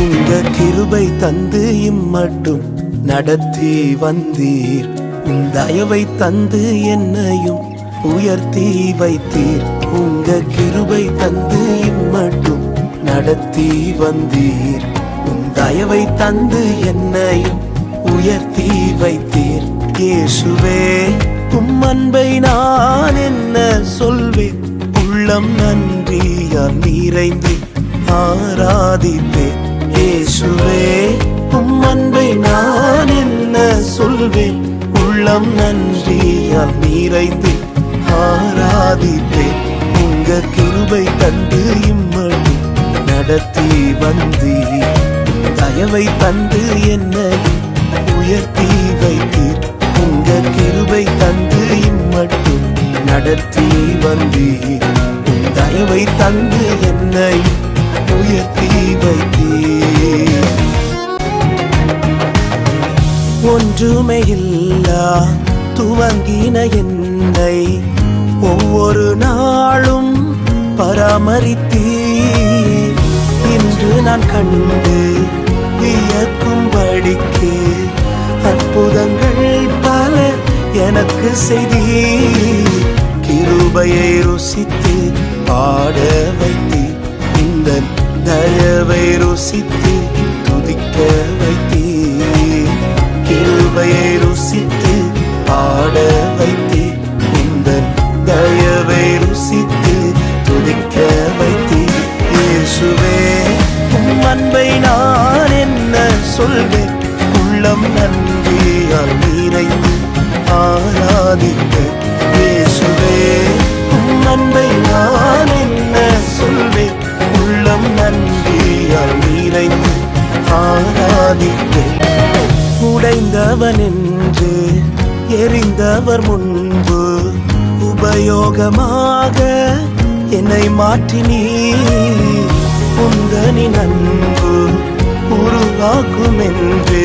உங்க கிருபை தந்து இம்மட்டும் நடத்தி வந்தீர். உம் தயவை தந்து என்னையும் உயர்த்தி வைத்தீர். உங்க கிருபை தந்து இம்மட்டும் நடத்தி வந்தீர். உம் தயவை தந்து என்னையும் உயர்த்தி வைத்தீர். இயேசுவே உம் அன்பை நான் என்ன சொல்வேன்? உள்ளம் நன்றியால் நிறைந்து ஆராதிப்பேன் இயேசுவே உம் அன்பை நான் என்ன சொல்வேன்? உள்ளம் நன்றியால் நிறைந்து ஆராதிப்பேன். உங்க கிருபை தந்து இம்மடி நடத்தி வந்து. தயவை தந்து என்னை உயர்த்தி வைத்தீர். உங்க கிருபை தந்து இம்மட்டும் நடத்தி வந்தீர். தயவை தந்து என்னை உயர்த்தி வைத்தீர். ஒன்றுமே இல்லா துவங்கின என்னை. ஒவ்வொரு நாளும் பராமரித்தீ இன்று நான் கண்டு வியக்கும்படிக்கு அற்புதங்கள் பல எனக்கு செய்தி. கிருபையை ருசித்து பாட வைத்து. இந்த தயவை ருசித்து துதிக்க கிருபையை ருசித்து பாட வைத்து இந்த தயவை ருசித்து துதிக்க வைத்து இயேசுவே உம் அன்பை நான் என்ன சொல்வேன்? உள்ளம் நன்றியால் நிறைந்து ஆராதிக்க? இயேசுவே உம் அன்பை நான் என்ன சொல்வேன்? உள்ளம் நன்றியால் நிறைந்து ஆராதிக்க? உடைந்தவன் என்று எரிந்தவர் முன்பு உபயோகமாக என்னை மாற்றினீ உந்தனின் அன்பு உருவாக்கும் என்று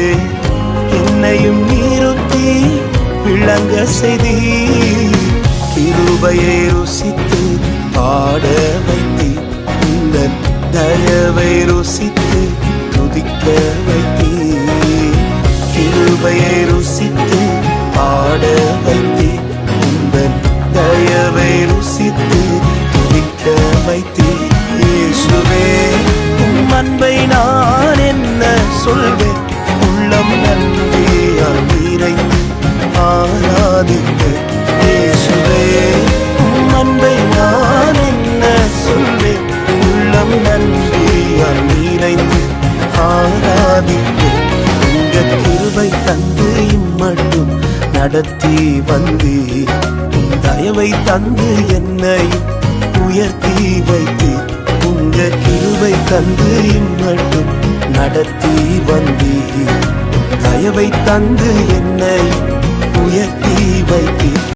என்னையும் நிறுத்தி விளங்க செய்தி கிருபையை ருசி தயவை ருசித்து துதிக்க வைத்தீர் இயேசுவே உம் அன்பை நான் என்ன சொல்வேன்? உள்ளம் நன்றியால் நிறைந்து ஆராதித்து இயேசுவே உம் அன்பை நான் என்ன சொல்வேன்? உள்ளம் நன்றியால் நிறைந்து ஆராதித்து உங்கள் கிருபை தந்து இம்மட்டும் நடத்தி வந்தீர். தயவை தந்து என்னை உயர்த்தி வைத்து உங்க கிருவை தந்து இம்மட்டும் நடத்தி வந்தீர். தயவை தந்து என்னை உயர்த்தி வைத்து